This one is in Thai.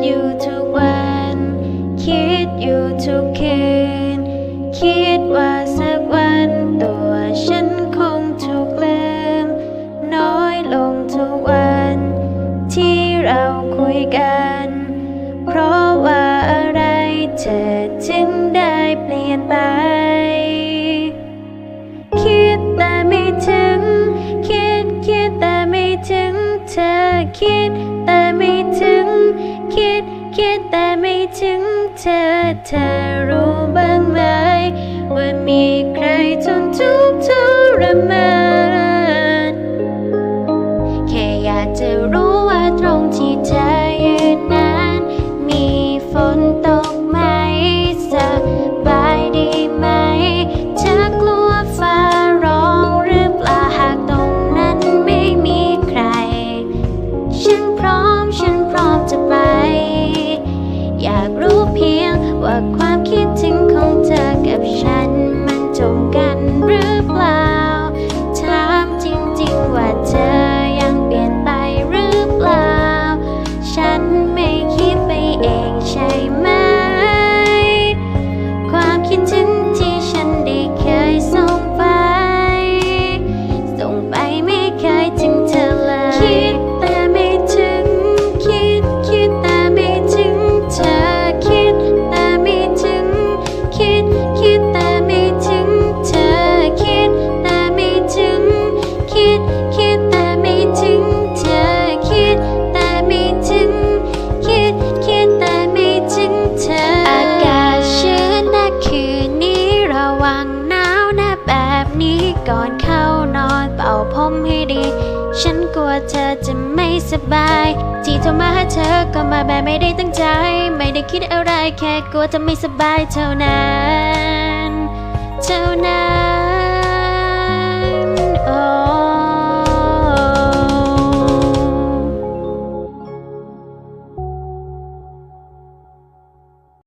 อยู่ทุกวัน คิดอยู่ทุกคืน คิดว่าสักวันตัวฉันคงถูกลืม น้อยลงทุกวัน ที่เราคุยกัน เพราะว่าอะไรเธอจึงได้เปลี่ยนไป คิดแต่ไม่ถึง คิดคิดแต่ไม่ถึงเธอคิด คิดคิดแต่ไม่ถึงเธอ เธอรู้บ้างไหม ว่ามีใครทนทุกข์ทรมานแค่อยากจะรู้ว่าตรงที่เธอยืนนั้น มีฝนตกไหมสบายดีไหม เธอกลัวฟ้าร้องหรือเปล่าหากตรงนั้นไม่มีใคร ฉันพร้อม ก่อนเข้านอนเป่าผมให้ดี ฉันกลัวเธอจะไม่สบาย ที่โทรมาหาเธอก็มาแบบไม่ได้ตั้งใจ ไม่ได้คิดอะไรแค่กลัวเธอไม่สบายเท่านั้น เท่านั้น